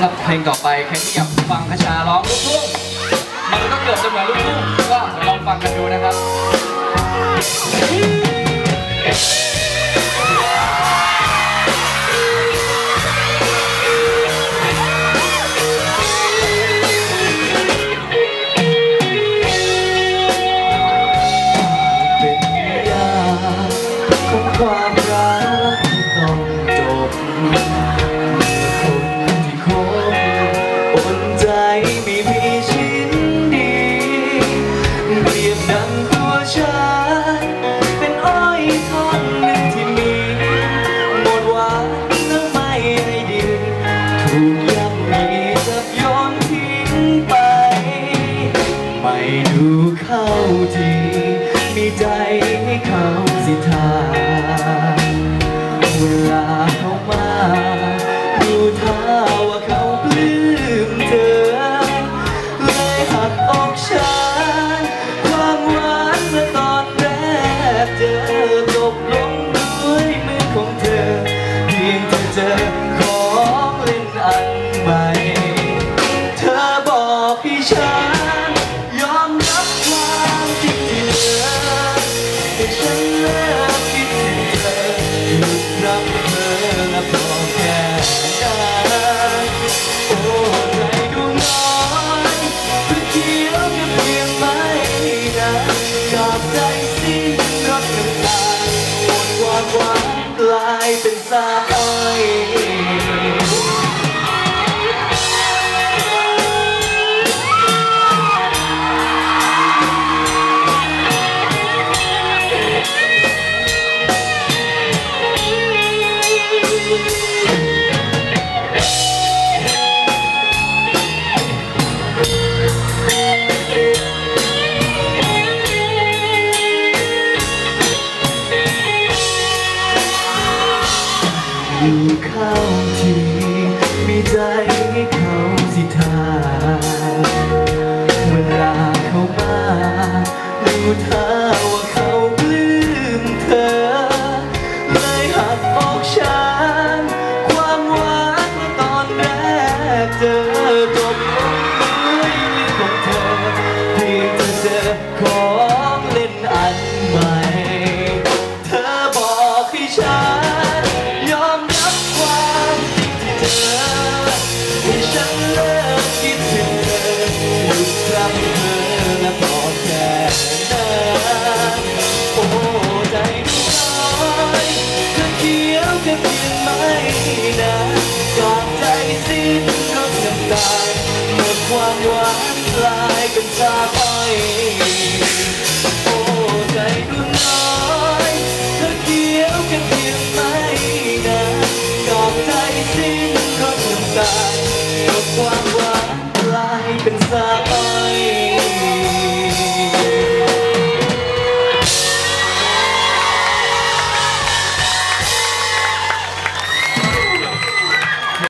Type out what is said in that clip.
ำหรับเพลงต่อไปใครที่อยากฟังคชาร้องลูกทุ่งมันก็เกือบจะเหมือนลูกทุ่งก็ลองฟังกันดูนะครับ เข นรักน้ำตาหม อยอยู่เข้าทีมีใจให้เขาสิทาเวลาเขามาดูท่าว่าเขาปลื้มเธอ เลยหักอกฉันความหวานเมื่อตอนแรกเจอ ให้ฉันเลิกคิดถึงเธอหยุดจำเธอและพอกแค่นั้นโอ้ใจดูน้อยเธอเขียวแค่เพียงไม่นานกอดใจสิ้นรดน้ำตาหมดความหวานกลายเป็นซากอ้อยโอ้ใจดูน้อย สิ้น